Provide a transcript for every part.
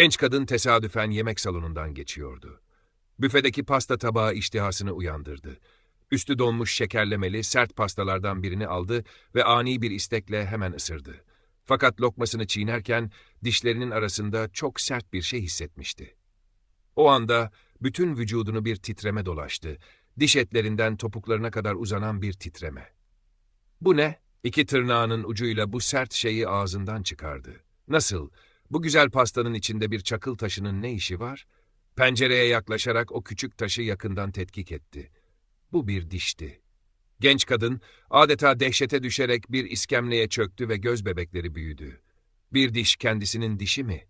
Genç kadın tesadüfen yemek salonundan geçiyordu. Büfedeki pasta tabağı iştihasını uyandırdı. Üstü donmuş şekerlemeli, sert pastalardan birini aldı ve ani bir istekle hemen ısırdı. Fakat lokmasını çiğnerken dişlerinin arasında çok sert bir şey hissetmişti. O anda bütün vücudunu bir titreme dolaştı. Diş etlerinden topuklarına kadar uzanan bir titreme. Bu ne? İki tırnağının ucuyla bu sert şeyi ağzından çıkardı. Nasıl? Bu güzel pastanın içinde bir çakıl taşının ne işi var? Pencereye yaklaşarak o küçük taşı yakından tetkik etti. Bu bir dişti. Genç kadın adeta dehşete düşerek bir iskemleye çöktü ve göz bebekleri büyüdü. Bir diş kendisinin dişi mi?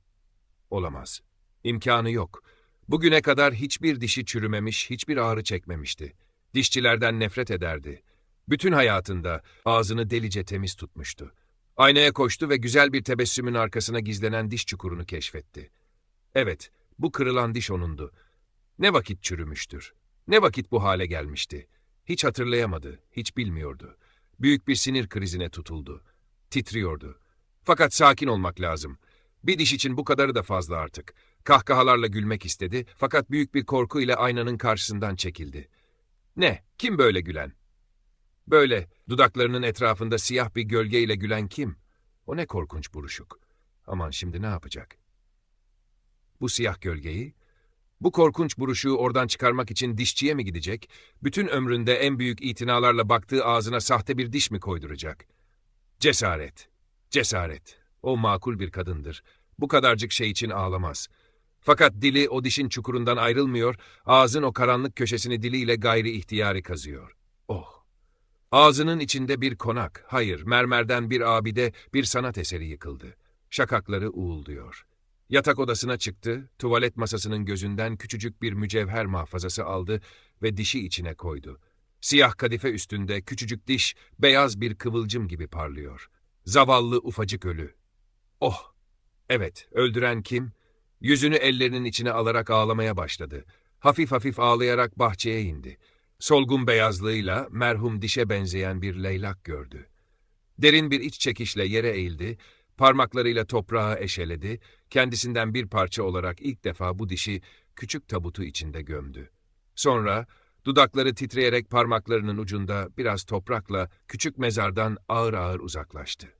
Olamaz. İmkanı yok. Bugüne kadar hiçbir dişi çürümemiş, hiçbir ağrı çekmemişti. Dişçilerden nefret ederdi. Bütün hayatında ağzını delice temiz tutmuştu. Aynaya koştu ve güzel bir tebessümün arkasına gizlenen diş çukurunu keşfetti. Evet, bu kırılan diş onundu. Ne vakit çürümüştür? Ne vakit bu hale gelmişti? Hiç hatırlayamadı, hiç bilmiyordu. Büyük bir sinir krizine tutuldu. Titriyordu. Fakat sakin olmak lazım. Bir diş için bu kadarı da fazla artık. Kahkahalarla gülmek istedi fakat büyük bir korku ile aynanın karşısından çekildi. Ne? Kim böyle gülen? Böyle, dudaklarının etrafında siyah bir gölgeyle gülen kim? O ne korkunç buruşuk. Aman şimdi ne yapacak? Bu siyah gölgeyi, bu korkunç buruşuğu oradan çıkarmak için dişçiye mi gidecek? Bütün ömründe en büyük itinalarla baktığı ağzına sahte bir diş mi koyduracak? Cesaret, cesaret. O makul bir kadındır. Bu kadarcık şey için ağlamaz. Fakat dili o dişin çukurundan ayrılmıyor, ağzın o karanlık köşesini diliyle gayri ihtiyari kazıyor. Ağzının içinde bir konak, hayır, mermerden bir abide, bir sanat eseri yıkıldı. Şakakları uğulduyor. Yatak odasına çıktı, tuvalet masasının gözünden küçücük bir mücevher mahfazası aldı ve dişi içine koydu. Siyah kadife üstünde küçücük diş, beyaz bir kıvılcım gibi parlıyor. Zavallı ufacık ölü. Oh! Evet, öldüren kim? Yüzünü ellerinin içine alarak ağlamaya başladı. Hafif hafif ağlayarak bahçeye indi. Solgun beyazlığıyla merhum dişe benzeyen bir leylak gördü. Derin bir iç çekişle yere eğildi, parmaklarıyla toprağı eşeledi, kendisinden bir parça olarak ilk defa bu dişi küçük tabutu içinde gömdü. Sonra dudakları titreyerek parmaklarının ucunda biraz toprakla küçük mezardan ağır ağır uzaklaştı.